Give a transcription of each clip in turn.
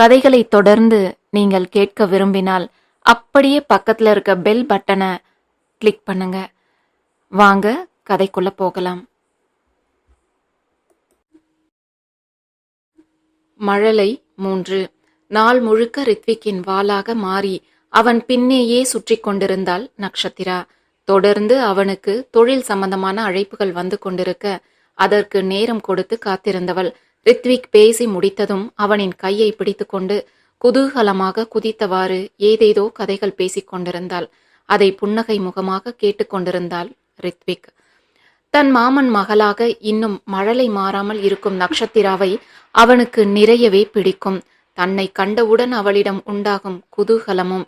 கதைகளை தொடர்ந்து நீங்கள் கேட்க விரும்பினால் அப்படியே பக்கத்துல இருக்க பெல் பட்டனை கிளிக் பண்ணுங்க. வாங்க கதைக்குள்ள போகலாம். மழலை மூன்று. நாள் முழுக்க ரித்விக்கின் வாளாக மாறி அவன் பின்னேயே சுற்றி கொண்டிருந்தாள் நக்ஷத்திரா. தொடர்ந்து அவனுக்கு தொழில் சம்பந்தமான அழைப்புகள் வந்து கொண்டிருக்க அதற்கு நேரம் கொடுத்து காத்திருந்தவள். ரித்விக் பேசி முடித்ததும் அவனின் கையை பிடித்துக்கொண்டு குதூகலமாக குதித்தவாறு ஏதேதோ கதைகள் பேசிக் கொண்டிருந்தாள். அதை புன்னகை முகமாக கேட்டுக்கொண்டிருந்தாள் ரித்விக். தன் மாமன் மகளாக இன்னும் மழலை மாறாமல் இருக்கும் நக்ஷத்திராவை அவனுக்கு நிறையவே பிடிக்கும். தன்னை கண்டவுடன் அவளிடம் உண்டாகும் குதூகலமும்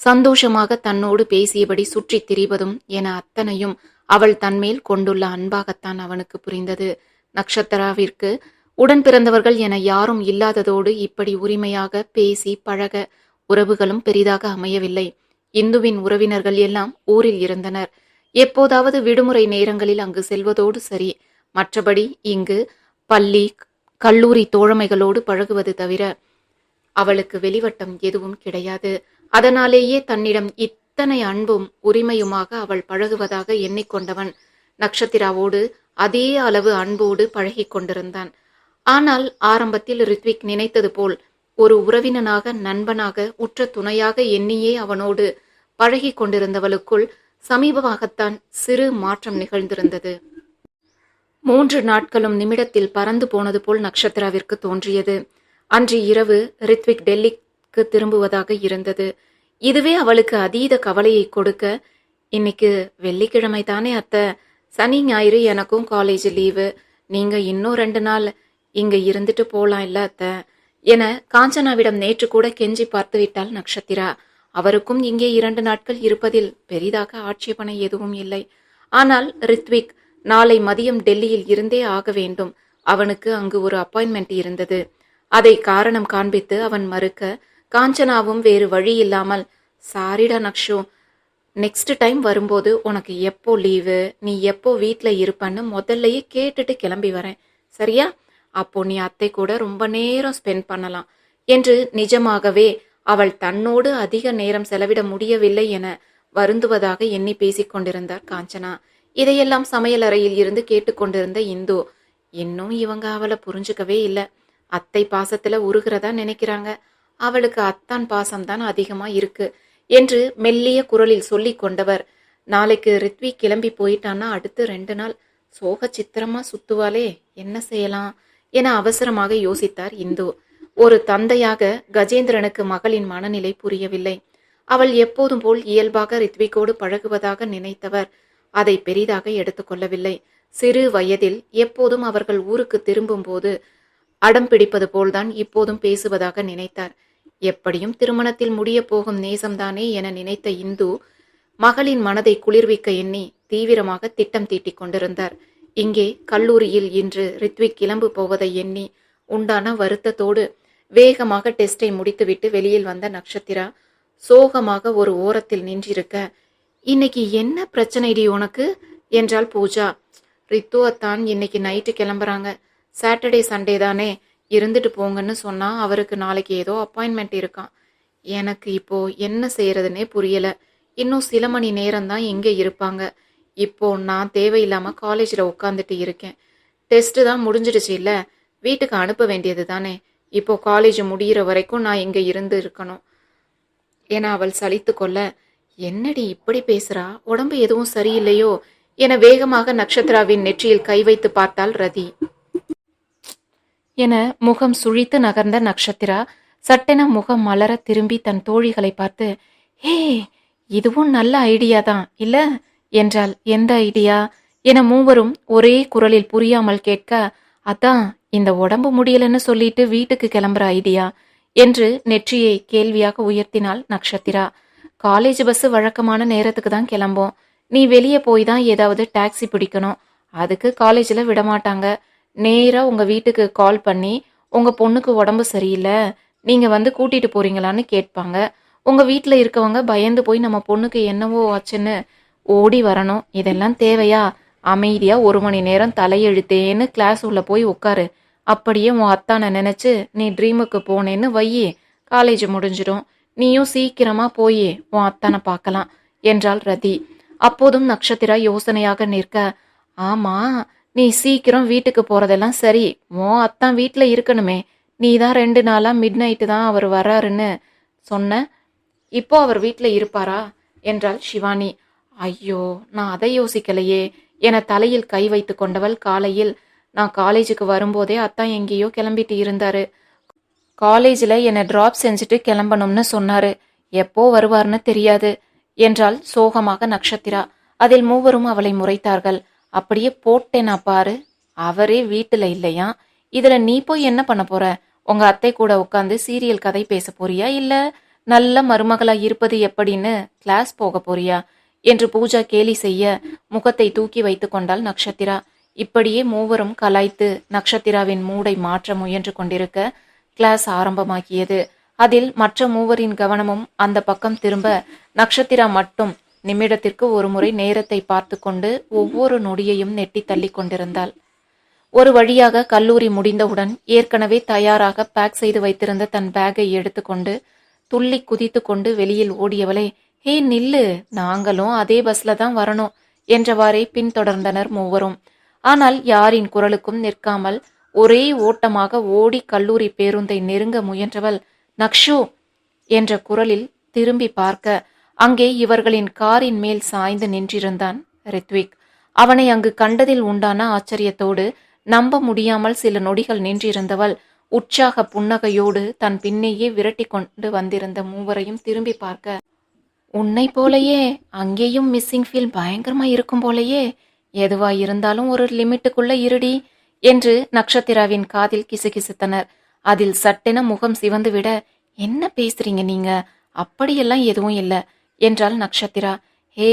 சந்தோஷமாக தன்னோடு பேசியபடி சுற்றித் திரிவதும் என அத்தனையும் அவள் தன்மேல் கொண்டுள்ள அன்பாகத்தான் அவனுக்கு புரிந்தது. நக்ஷத்திராவிற்கு உடன் பிறந்தவர்கள் என யாரும் இல்லாததோடு இப்படி உரிமையாக பேசி பழக உறவுகளும் பெரிதாக அமையவில்லை. இந்துவின் உறவினர்கள் எல்லாம் ஊரில் இருந்தனர். எப்போதாவது விடுமுறை நேரங்களில் அங்கு செல்வதோடு சரி. மற்றபடி இங்கு பள்ளி கல்லூரி தோழமைகளோடு பழகுவது தவிர அவளுக்கு வெளிவட்டம் எதுவும் கிடையாது. அதனாலேயே தன்னிடம் இத்தனை அன்பும் உரிமையுமாக அவள் பழகுவதாக எண்ணிக்கொண்டவன் நக்ஷத்திராவோடு அதே அளவு அன்போடு பழகி கொண்டிருந்தான் ஆனால் ஆரம்பத்தில் ரித்விக் நினைத்தது போல் ஒரு உறவினனாக நண்பனாக உற்ற துணையாக எண்ணியே அவனோடு பழகி கொண்டிருந்தவளுக்குள் சமீபமாகத்தான் சிறு மாற்றம் நிகழ்ந்திருந்தது. மூன்று நாட்களும் நிமிடத்தில் பறந்து போனது போல் நக்ஷத்ராவிற்கு தோன்றியது. அன்று இரவு ரித்விக் டெல்லிக்கு திரும்புவதாக இருந்தது. இதுவே அவளுக்கு அதீத கவலையை கொடுக்க இன்னைக்கு வெள்ளிக்கிழமை தானே அத்தை. சனி ஞாயிறு எனக்கும் காலேஜ் லீவு. நீங்க இன்னும் ரெண்டு நாள் இங்க இருந்துட்டு போலாம் இல்ல அத்தை. என காஞ்சனாவிடம் நேற்று கூட கெஞ்சி பார்த்து விட்டாள் நக்ஷத்திரா. அவருக்கும் இங்கே இரண்டு நாட்கள் இருப்பதில் பெரிதாக ஆட்சேபனை எதுவும் இல்லை. ஆனால் ரித்விக் நாளை மதியம் டெல்லியில் இருந்தே ஆக வேண்டும். அவனுக்கு அங்கு ஒரு அப்பாயின்மெண்ட் இருந்தது. அதை காரணம் காண்பித்து அவன் மறுக்க காஞ்சனாவும் வேறு வழி இல்லாமல் சாரிடா நக்ஷு நெக்ஸ்ட் டைம் வரும்போது உனக்கு எப்போ லீவு நீ எப்போ வீட்டில் இருப்பன்னு முதல்லையே கேட்டுட்டு கிளம்பி வரேன். சரியா? அப்போ நீ அத்தை கூட ரொம்ப நேரம் ஸ்பெண்ட் பண்ணலாம் என்று நிஜமாகவே அவள் தன்னோடு அதிக நேரம் செலவிட முடியவில்லை என வருந்துவதாக எண்ணி பேசிக்கொண்டிருந்தார் காஞ்சனா. இதையெல்லாம் சமையலறையில் இருந்து கேட்டுக்கொண்டிருந்த இந்து இன்னும் இவங்க அவளை புரிஞ்சுக்கவே இல்லை. அத்தை பாசத்துல உருகிறதா நினைக்கிறாங்க. அவளுக்கு அத்தான் பாசம்தான் அதிகமா இருக்கு என்று மெல்லிய குரலில் சொல்லி கொண்டவர். நாளைக்கு ரித்வி கிளம்பி போயிட்டான்னா அடுத்து ரெண்டு நாள் சோக சித்திரமா சுத்துவாளே என்ன செய்யலாம்? என அவசரமாக யோசித்தார் இந்து. ஒரு தந்தையாக கஜேந்திரனுக்கு மகளின் மனநிலை புரியவில்லை. அவள் எப்போதும் போல் இயல்பாக ரித்விகோடு பழகுவதாக நினைத்தவர். அதை பெரிதாக எடுத்துக்கொள்ளவில்லை சிறு வயதில் எப்போதும் அவர்கள் ஊருக்கு திரும்பும் போது அடம் பிடிப்பது போல்தான் இப்போதும் பேசுவதாக நினைத்தார். எப்படியும் திருமணத்தில் முடிய போகும் நேசம்தானே என நினைத்த இந்து மகளின் மனதை குளிர்விக்க எண்ணி தீவிரமாக திட்டம் தீட்டிக் கொண்டிருந்தார். இங்கே கல்லூரியில் இன்று ரித்விக் கிளம்பு போவதை எண்ணி உண்டான வருத்தத்தோடு வேகமாக டெஸ்டை முடித்துவிட்டு வெளியில் வந்த நட்சத்திரா சோகமாக ஒரு ஓரத்தில் நின்றிருக்க இன்னைக்கு என்ன பிரச்சனைடி உனக்கு? என்றால் பூஜா. ரித்துவத்தான் இன்னைக்கு நைட்டு கிளம்புறாங்க. சாட்டர்டே சண்டே தானே. இருந்துட்டு போங்கன்னு சொன்னா அவருக்கு நாளைக்கு ஏதோ அப்பாயின்மெண்ட் இருக்கான் எனக்கு இப்போ என்ன செய்யறதுனே புரியல. இன்னும் சில மணி நேரம் தான் இங்கே இருப்பாங்க. இப்போ நான் தேவையில்லாமல் காலேஜில் உட்காந்துட்டு இருக்கேன். டெஸ்ட்டு தான் முடிஞ்சிடுச்சு இல்லை? வீட்டுக்கு அனுப்ப வேண்டியது தானே இப்போ காலேஜ் முடியிற வரைக்கும் நான் இங்கே இருந்து இருக்கணும். என அவள் சலித்து கொள்ள என்னடி இப்படி பேசுறா? உடம்பு எதுவும் சரியில்லையோ? என வேகமாக நட்சத்திராவின் நெற்றியில் கை வைத்து பார்த்தாள் ரதி. என முகம் சுழித்து நகர்ந்த நட்சத்திரா சட்டென முகம் மலர திரும்பி தன் தோழிகளை பார்த்து ஹே இதுவும் நல்ல ஐடியா தான் இல்லை? என்றால் எந்த ஐடியா? என மூவரும் ஒரே குரலில் புரியாமல் கேட்க அதான் இந்த உடம்பு முடியலன்னு சொல்லிட்டு வீட்டுக்கு கிளம்புற ஐடியா? என்று நெற்றியை கேள்வியாக உயர்த்தினாள் நக்ஷத்திரா. காலேஜ் பஸ் வழக்கமான நேரத்துக்கு தான் கிளம்போம். நீ வெளியே போய் தான் ஏதாவது டாக்ஸி பிடிக்கணும். அதுக்கு காலேஜில் விடமாட்டாங்க. நேராக உங்கள் வீட்டுக்கு கால் பண்ணி உங்கள் பொண்ணுக்கு உடம்பு சரியில்லை. நீங்கள் வந்து கூட்டிகிட்டு போறீங்களான்னு கேட்பாங்க. உங்கள் வீட்டில் இருக்கவங்க பயந்து போய் நம்ம பொண்ணுக்கு என்னவோ ஆச்சுன்னு ஓடி வரணும். இதெல்லாம் தேவையா? அமைதியாக ஒரு மணி நேரம் தலையெழுத்தேன்னு கிளாஸ் உள்ள போய் உட்காரு அப்படியே உன் அத்தானை நினச்சி நீ ட்ரீமுக்கு போனேன்னு வையே காலேஜ் முடிஞ்சிடும். நீயும் சீக்கிரமா போயே உன் அத்தானை பார்க்கலாம் என்றாள் ரதி. அப்போதும் நக்ஷத்திரா யோசனையாக நிற்க ஆமா நீ சீக்கிரம் வீட்டுக்கு போறதெல்லாம் சரி. உன் அத்தான் வீட்டில் இருக்கணுமே. நீ தான் ரெண்டு நாளா மிட் நைட்டு தான் அவர் வர்றாருன்னு சொன்ன. இப்போ அவர் வீட்டில் இருப்பாரா? என்றாள் சிவானி ஐயோ நான் அதை யோசிக்கலையே. என தலையில் கை வைத்து கொண்டவள் காலையில். நான் காலேஜுக்கு வரும்போதே அத்தான் எங்கேயோ கிளம்பிட்டு இருந்தாரு. காலேஜில் என்னை ட்ராப் செஞ்சுட்டு கிளம்பணும்னு சொன்னாரு. எப்போ வருவார்னு தெரியாது. என்றாள் சோகமாக நக்ஷத்திரா. அதில் மூவரும் அவளை முறைத்தார்கள். அப்படியே போட்டேனா பாரு. அவரே வீட்டில் இல்லையா? இதில் நீ போய் என்ன பண்ண போற? உங்க அத்தை கூட உட்காந்து சீரியல் கதை பேச போறியா இல்ல? நல்ல மருமகளா இருப்பது எப்படின்னு கிளாஸ் போக போறியா? என்று பூஜா கேலி செய்ய முகத்தை தூக்கி வைத்து கொண்டாள் நக்ஷத்திரா. இப்படியே மூவரும் கலாய்த்து நக்ஷத்திராவின் மூடை மாற்ற முயன்று கொண்டிருக்க கிளாஸ் ஆரம்பமாகியது அதில் மற்ற மூவரின் கவனமும் அந்த பக்கம் திரும்ப நக்ஷத்திரா மட்டும் நிமிடத்திற்கு ஒருமுறை நேரத்தை பார்த்து கொண்டு ஒவ்வொரு நொடியையும் நெட்டி தள்ளி கொண்டிருந்தாள். ஒரு வழியாக கல்லூரி முடிந்தவுடன் ஏற்கனவே தயாராக பேக் செய்து வைத்திருந்த தன் பேக்கை எடுத்துக்கொண்டு துள்ளி குதித்து கொண்டு வெளியில் ஓடியவளே ஹே நில்லு. நாங்களும் அதே பஸ்ல தான் வரணும் என்றவாறே பின்தொடர்ந்தனர் மூவரும். ஆனால் யாரின் குரலுக்கும் நிற்காமல் ஒரே ஓட்டமாக ஓடி கல்லூரி பேருந்தை நெருங்க முயன்றவள் நக்ஷு என்ற குரலில் திரும்பி பார்க்க அங்கே இவர்களின் காரின் மேல் சாய்ந்து நின்றிருந்தான் ரித்விக். அவனை அங்கு கண்டதில் உண்டான ஆச்சரியத்தோடு நம்ப முடியாமல் சில நொடிகள் நின்றிருந்தவள் உற்சாக புன்னகையோடு தன் பின்னேயே விரட்டி கொண்டு வந்திருந்த மூவரையும் திரும்பி பார்க்க உன்னை போலயே அங்கேயும் மிஸ்ஸிங் ஃபீல் பயங்கரமா இருக்கும் போலயே எதுவா இருந்தாலும் ஒரு லிமிட்டுக்குள்ள இருடி என்று நக்ஷத்திராவின் காதில் கிசுகிசுத்தனர். அதில் சட்டென முகம் சிவந்து விட என்ன பேசுறீங்க நீங்க? அப்படியெல்லாம் எதுவும் இல்ல என்றாள் நக்ஷத்திரா. ஹே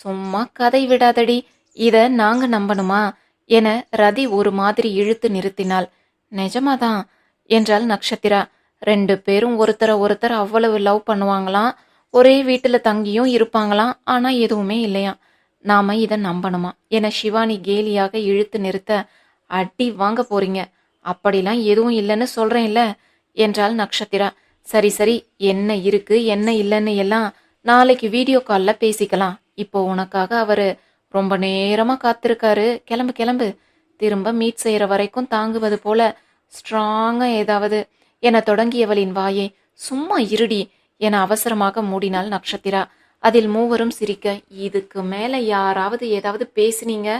சும்மா கதை விடாதடி இத நாங்க நம்பணுமா? என ரதி ஒரு மாதிரி இழுத்து நிறுத்தினாள். நிஜமாதான் என்றாள் நக்ஷத்திரா. ரெண்டு பேரும் ஒருத்தரை ஒருத்தர் அவ்வளவு லவ் பண்ணுவாங்களாம் ஒரே வீட்டுல தங்கியும் இருப்பாங்களாம் ஆனா எதுவுமே இல்லையா? நாம இதை நம்பணுமா? என சிவானி கேலியாக இழுத்து நிறுத்த அடி வாங்க போறீங்க. அப்படிலாம் எதுவும் இல்லைன்னு சொல்றேன்ல? என்றாள் நக்ஷத்திரா. சரி சரி. என்ன இருக்கு என்ன இல்லைன்னு எல்லாம் நாளைக்கு வீடியோ காலில் பேசிக்கலாம். இப்போ உனக்காக அவர் ரொம்ப நேரமாக காத்திருக்காரு. கிளம்பு கிளம்பு. திரும்ப மீட் செய்கிற வரைக்கும் தாங்குவது போல ஸ்ட்ராங்காக ஏதாவது. என தொடங்கியவளின் வாயை சும்மா இருடி. என அவசரமாக மூடினாள் நக்ஷத்திரா. அதில் மூவரும் சிரிக்க இதுக்கு மேல யாராவது ஏதாவது பேசினீங்க?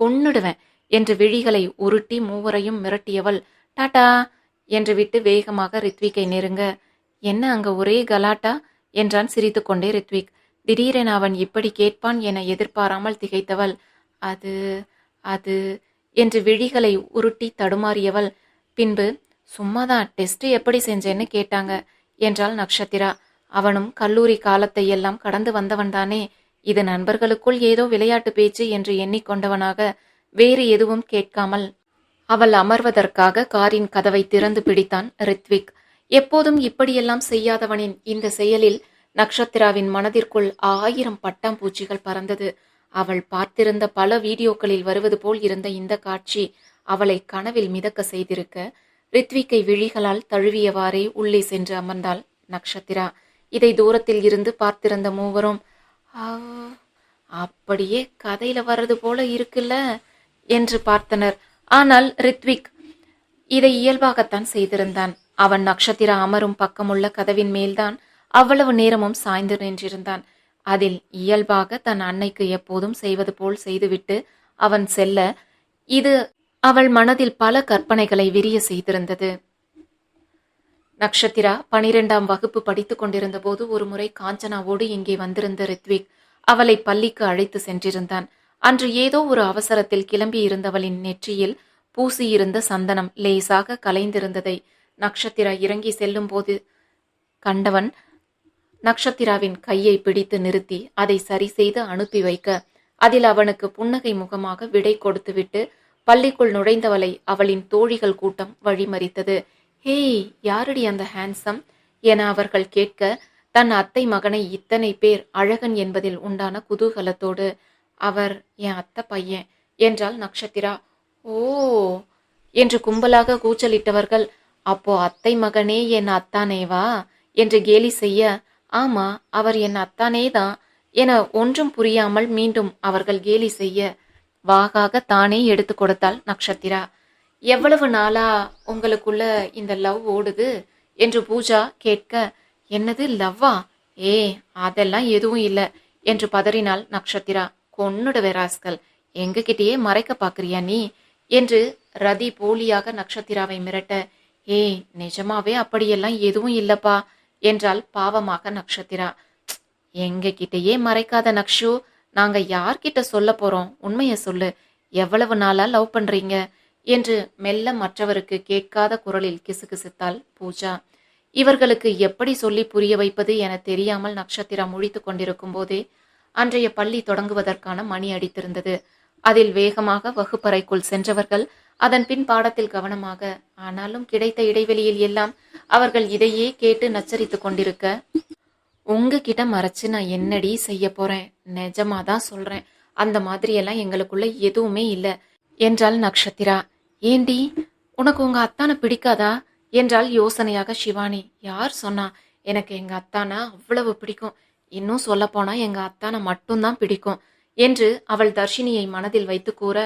கொன்னுடுவேன் என்று விழிகளை உருட்டி மூவரையும் மிரட்டியவள் டாட்டா என்று விட்டு வேகமாக ரித்விக்கை நெருங்க என்ன அங்க ஒரே கலாட்டா? என்றான் சிரித்துக்கொண்டே ரித்விக். திடீரென அவன் இப்படி கேட்பான் என எதிர்பாராமல் திகைத்தவள் அது அது என்று விழிகளை உருட்டி தடுமாறியவள். பின்பு சும்மாதான் டெஸ்ட் எப்படி செஞ்சேன்னு கேட்டாங்க என்றாள் நக்ஷத்திரா. அவனும் கல்லூரி காலத்தை எல்லாம் கடந்து வந்தவன்தானே. இது நண்பர்களுக்குள் ஏதோ விளையாட்டு பேச்சு என்று எண்ணிக்கொண்டவனாக வேறு எதுவும் கேட்காமல் அவள் அமர்வதற்காக காரின் கதவை திறந்து பிடித்தான் ரித்விக். எப்போதும் இப்படியெல்லாம் செய்யாதவனின் இந்த செயலில் நக்ஷத்திராவின் மனதிற்குள் ஆயிரம் பட்டாம்பூச்சிகள் பறந்தது. அவள் பார்த்திருந்த பல வீடியோக்களில் வருவது போல் இருந்த இந்த காட்சி அவளை கனவில் மிதக்க செய்திருக்க ரித்விக்கை விழிகளால் தழுவியவாறே உள்ளே சென்று அமர்ந்தாள் நக்ஷத்திரா. இதை தூரத்தில் இருந்து பார்த்திருந்த மூவரும் அப்படியே கதையில வர்றது போல இருக்குல்ல? என்று பார்த்தனர். ஆனால் ரித்விக் இதை இயல்பாகத்தான் செய்திருந்தான். அவன் நட்சத்திர அமரும் பக்கமுள்ள கதவின் மேல்தான் அவ்வளவு நேரமும் சாய்ந்து நின்றிருந்தான். அதில் இயல்பாக தன் அன்னைக்கு எப்போதும் செய்வது போல் செய்துவிட்டு அவன் செல்ல இது அவள் மனதில் பல கற்பனைகளை விரிய செய்திருந்தது. நக்ஷத்திரா பனிரெண்டாம் வகுப்பு படித்துக் கொண்டிருந்த போது ஒருமுறை காஞ்சனாவோடு இங்கே வந்திருந்த ரித்விக் அவளை பள்ளிக்கு அழைத்து சென்றிருந்தான். அன்று ஏதோ ஒரு அவசரத்தில் கிளம்பி இருந்தவளின் நெற்றியில் பூசியிருந்த சந்தனம் லேசாக கலைந்திருந்ததை நக்ஷத்திரா இறங்கி செல்லும்போது கண்டவன் நக்ஷத்திராவின் கையை பிடித்து நிறுத்தி அதை சரி செய்து அனுப்பி வைக்க அதில் அவனுக்கு புன்னகை முகமாக விடை கொடுத்துவிட்டு பள்ளிக்குள் நுழைந்தவளை அவளின் தோழிகள் கூட்டம் வழிமறித்தது. ஹேய் யாரடி அந்த ஹேண்ட்ஸம் என அவர்கள் கேட்க தன் அத்தை மகனை இத்தனை பேர் அழகன் என்பதில் உண்டான குதூகலத்தோடு அவர் என் அத்தை பையன் என்றால் நக்ஷத்திரா. ஓ என்று கும்பலாக கூச்சலிட்டவர்கள் அப்போ அத்தை மகனே என் அத்தானேவா? என்று கேலி செய்ய ஆமா அவர் என் அத்தானே தான் என ஒன்றும் புரியாமல் மீண்டும் அவர்கள் கேலி செய்ய வாகாக தானே எடுத்து கொடுத்தாள் நக்ஷத்திரா. எவ்வளவு நாளா உங்களுக்குள்ள இந்த லவ் ஓடுது என்று பூஜா கேட்க என்னது லவ்வா? ஏ அதெல்லாம் எதுவும் இல்லை என்று பதறினாள் நக்ஷத்திரா. கொன்னுடுவே ராஸ்கல் எங்ககிட்டயே மறைக்க பாக்குறியா நீ? என்று ரதி போலியாக நக்ஷத்திராவை மிரட்ட ஏய் நிஜமாவே அப்படியெல்லாம் எதுவும் இல்லப்பா என்றால் பாவமாக நக்ஷத்திரா. எங்க கிட்டயே மறைக்காத நக்ஷு நாங்க யார்கிட்ட சொல்ல போறோம்? உண்மைய சொல்லு. எவ்வளவு நாளா லவ் பண்றீங்க? என்று மெல்ல மற்றவருக்கு கேட்காத குரலில் கிசுகிசுத்தாள் பூஜா. இவர்களுக்கு எப்படி சொல்லி புரிய வைப்பது என தெரியாமல் நட்சத்திரம் முழித்து கொண்டிருக்கும் போதே அன்றைய பள்ளி தொடங்குவதற்கான மணி அடித்திருந்தது. அதில் வேகமாக வகுப்பறைக்குள் சென்றவர்கள் அதன் பின் பாடத்தில் கவனமாக ஆனாலும் கிடைத்த இடைவெளியில் எல்லாம் அவர்கள் இதையே கேட்டு நச்சரித்து கொண்டிருக்க. உங்ககிட்ட மறைச்சு நான் என்னடி செய்ய போறேன்? நிஜமாதான் சொல்றேன். அந்த மாதிரியெல்லாம் எங்களுக்குள்ள எதுவுமே இல்லை என்றாள் நக்ஷத்திரா. ஏண்டி உனக்கு உங்க அத்தானை பிடிக்காதா? என்றால் யோசனையாக சிவானி யார் சொன்னா எனக்கு எங்க அத்தானா அவ்வளவு பிடிக்கும். இன்னும் சொல்ல போனா எங்க அத்தானை மட்டும்தான் பிடிக்கும் என்று அவள் தர்ஷினியை மனதில் வைத்து கூற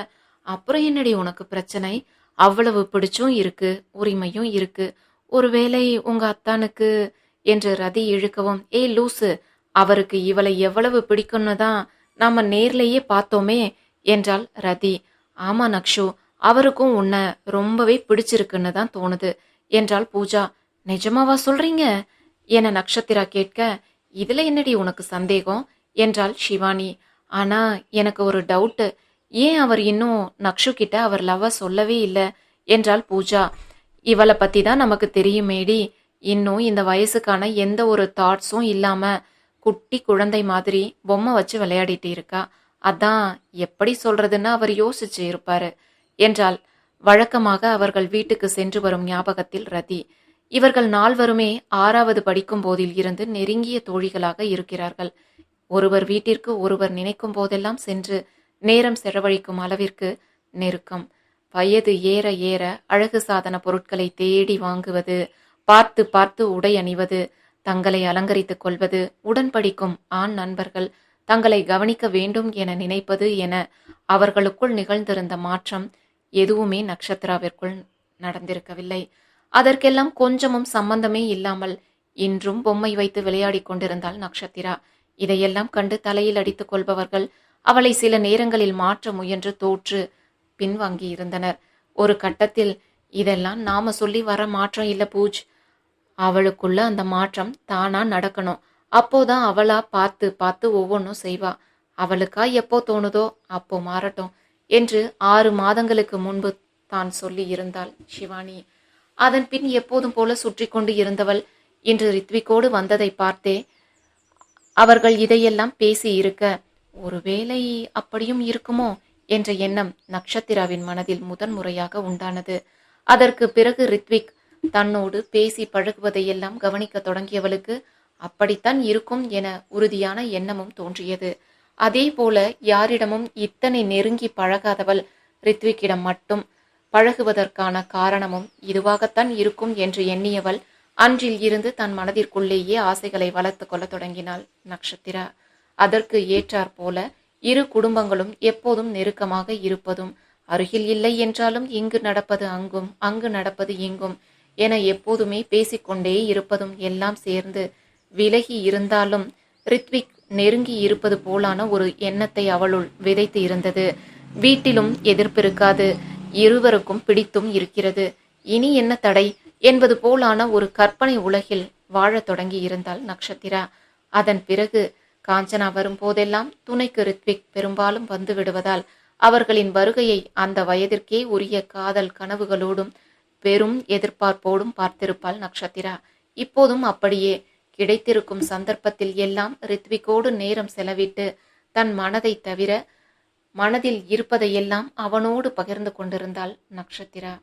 அப்புறம் என்னடி உனக்கு பிரச்சனை? அவ்வளவு பிடிச்சும் இருக்கு உரிமையும் இருக்கு. ஒருவேளை உங்க அத்தானுக்கு என்று ரதி இழுக்கவும் ஏய் லூசு அவருக்கு இவளை எவ்வளவு பிடிக்கும்னு தான் நாம நேர்லேயே பார்த்தோமே என்றாள் ரதி. ஆமா நக்ஷு அவருக்கும் உன்னை ரொம்பவே பிடிச்சிருக்குன்னு தான் தோணுது. என்றாள் பூஜா. நிஜமாவா சொல்றீங்க? என நக்ஷத்திரா கேட்க இதுல என்னடி உனக்கு சந்தேகம்? என்றாள் சிவானி ஆனா எனக்கு ஒரு டவுட்டு. ஏன் அவர் இன்னும் நக்ஷு கிட்ட அவர் லவ்வ சொல்லவே இல்லை? என்றாள் பூஜா. இவளை பத்தி தான் நமக்கு தெரியுமேடி. இன்னும் இந்த வயசுக்கான எந்த ஒரு தாட்ஸும் இல்லாம குட்டி குழந்தை மாதிரி பொம்மை வச்சு விளையாடிட்டு இருக்கா. அதான் எப்படி சொல்றதுன்னு அவர் யோசிச்சு இருப்பாரு. என்றால் வழக்கமாக அவர்கள் வீட்டுக்கு சென்று வரும் ஞாபகத்தில் ரதி. இவர்கள் நால்வருமே ஆறாவது படிக்கும் போதில் இருந்து நெருங்கிய தோழிகளாக இருக்கிறார்கள். ஒருவர் வீட்டிற்கு ஒருவர் நினைக்கும் போதெல்லாம் சென்று நேரம் செலவழிக்கும் அளவிற்கு நெருக்கம். வயது ஏற ஏற அழகு சாதன பொருட்களை தேடி வாங்குவது பார்த்து பார்த்து உடை அணிவது தங்களை அலங்கரித்துக் கொள்வது உடன் படிக்கும் ஆண் நண்பர்கள் தங்களை கவனிக்க வேண்டும் என நினைப்பது என அவர்களுக்குள் நிகழ்ந்திருந்த மாற்றம் எதுவுமே நட்சத்திராவிற்குள் நடந்திருக்கவில்லை. அதற்கெல்லாம் கொஞ்சமும் சம்பந்தமே இல்லாமல் இன்றும் பொம்மை வைத்து விளையாடிக் கொண்டிருந்தாள் நட்சத்திரா. இதையெல்லாம் கண்டு தலையில் அடித்துக் கொள்பவர்கள் அவளை சில நேரங்களில் மாற்ற முயன்று தோற்று பின்வாங்கி இருந்தனர் ஒரு கட்டத்தில் இதெல்லாம் நாம சொல்லி வர மாற்றம் இல்ல பூஜ். அவளுக்குள்ள அந்த மாற்றம் தானா நடக்கணும். அப்போதான் அவளா பார்த்து பார்த்து ஒவ்வொன்றும் செய்வா. அவளுக்கா எப்போ தோணுதோ அப்போ மாறட்டும். என்று ஆறு மாதங்களுக்கு முன்பு தான் சொல்லி இருந்தாள் சிவானி. அதன் பின் எப்போதும் போல சுற்றி கொண்டு இருந்தவள் இன்று ரித்விக்கோடு வந்ததை பார்த்தே அவர்கள் இதையெல்லாம் பேசி இருக்க ஒருவேளை அப்படியும் இருக்குமோ? என்ற எண்ணம் நக்ஷத்திராவின் மனதில் முதன்முறையாக உண்டானது. அதற்கு பிறகு ரித்விக் தன்னோடு பேசி பழகுவதையெல்லாம் கவனிக்க தொடங்கியவளுக்கு அப்படித்தான் இருக்கும் என உறுதியான எண்ணமும் தோன்றியது. அதே போல யாரிடமும் இத்தனை நெருங்கி பழகாதவள் ரித்விக்கிடம் மட்டும் பழகுவதற்கான காரணமும் இதுவாகத்தான் இருக்கும் என்று எண்ணியவள் அன்றில் இருந்து தன் மனதிற்குள்ளேயே ஆசைகளை வளர்த்து கொள்ள தொடங்கினாள் நட்சத்திரா. அதற்கு ஏற்றாற் போல இரு குடும்பங்களும் எப்போதும் நெருக்கமாக இருப்பதும் அருகில் இல்லை என்றாலும் இங்கு நடப்பது அங்கும் அங்கு நடப்பது இங்கும் என எப்போதுமே பேசிக்கொண்டே இருப்பதும் எல்லாம் சேர்ந்து விலகி இருந்தாலும் ரித்விக் நெருங்கி இருப்பது போலான ஒரு எண்ணத்தை அவளுள் விதைத்து இருந்தது. வீட்டிலும் எதிர்ப்பிருக்காது. இருவருக்கும் பிடித்தும் இருக்கிறது. இனி என்ன தடை? என்பது போலான ஒரு கற்பனை உலகில் வாழத் தொடங்கி இருந்தாள் நக்ஷத்திரா. அதன் பிறகு காஞ்சனா வரும் போதெல்லாம் துணைக்கு ரித்விக் பெரும்பாலும் வந்து விடுவதால் அவர்களின் வருகையை அந்த வயதிற்கே உரிய காதல் கனவுகளோடும் பெரும் எதிர்பார்ப்போடும் பார்த்திருப்பாள் நக்ஷத்திரா. இப்போதும் அப்படியே கிடைத்திருக்கும் சந்தர்ப்பத்தில் எல்லாம் ரித்விகோடு நேரம் செலவிட்டு தன் மனதை தவிர மனதில் இருப்பதையெல்லாம் அவனோடு பகிர்ந்து கொண்டிருந்தாள் நக்ஷத்திரா